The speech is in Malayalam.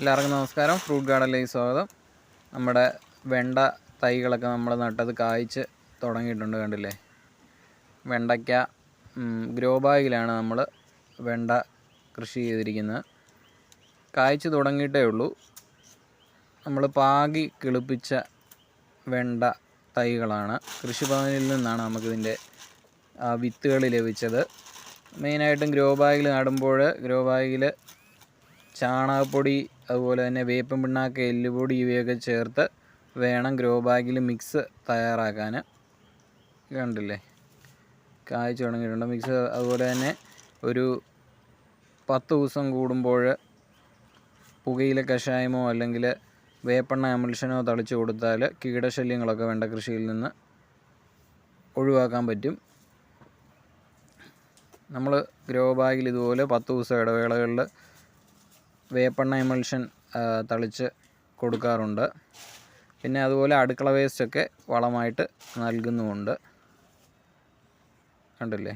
എല്ലാവർക്കും നമസ്കാരം. ഫ്രൂട്ട് ഗാർഡനിലേക്ക് സ്വാഗതം. നമ്മുടെ വെണ്ട തൈകളൊക്കെ നമ്മൾ നട്ടത് കായ്ച്ച് തുടങ്ങിയിട്ടുണ്ട് കണ്ടില്ലേ? വെണ്ടയ്ക്ക ഗ്രോ ബാഗിലാണ് നമ്മൾ വെണ്ട കൃഷി ചെയ്തിരിക്കുന്നത്. കായ്ച്ച് തുടങ്ങിയിട്ടേ ഉള്ളൂ. നമ്മൾ പാകി കിളിപ്പിച്ച വെണ്ട തൈകളാണ്. കൃഷിഭവനിൽ നിന്നാണ് നമുക്കിതിന്റെ വിത്തുകൾ ലഭിച്ചത്. മെയിനായിട്ടും ഗ്രോ ബാഗിൽ നടുമ്പോൾ ഗ്രോ ബാഗിൽ ചാണകപ്പൊടി അതുപോലെ തന്നെ വേപ്പൻ പിണ്ണാക്ക് എല്ലുപൊടി ഇവയൊക്കെ ചേർത്ത് വേണം ഗ്രോ ബാഗിൽ മിക്സ് തയ്യാറാക്കാൻ. കണ്ടില്ലേ? കായ്ച്ചു തുടങ്ങിയിട്ടുണ്ട്. മിക്സ് അതുപോലെ തന്നെ ഒരു പത്ത് ദിവസം കൂടുമ്പോൾ പുകയില കഷായമോ അല്ലെങ്കിൽ വേപ്പെണ്ണ എമൽഷനോ തളിച്ചു കൊടുത്താൽ കീടശല്യങ്ങളൊക്കെ വേണ്ട കൃഷിയിൽ നിന്ന് ഒഴിവാക്കാൻ പറ്റും. നമ്മൾ ഗ്രോ ബാഗിൽ ഇതുപോലെ പത്ത് ദിവസം ഇടവേളകളിൽ വേപ്പെണ്ണ എമൽഷൻ തളിച്ച് കൊടുക്കാറുണ്ട്. പിന്നെ അതുപോലെ അടുക്കള വേസ്റ്റൊക്കെ വളമായിട്ട് നൽകുന്നുമുണ്ട്. കണ്ടില്ലേ?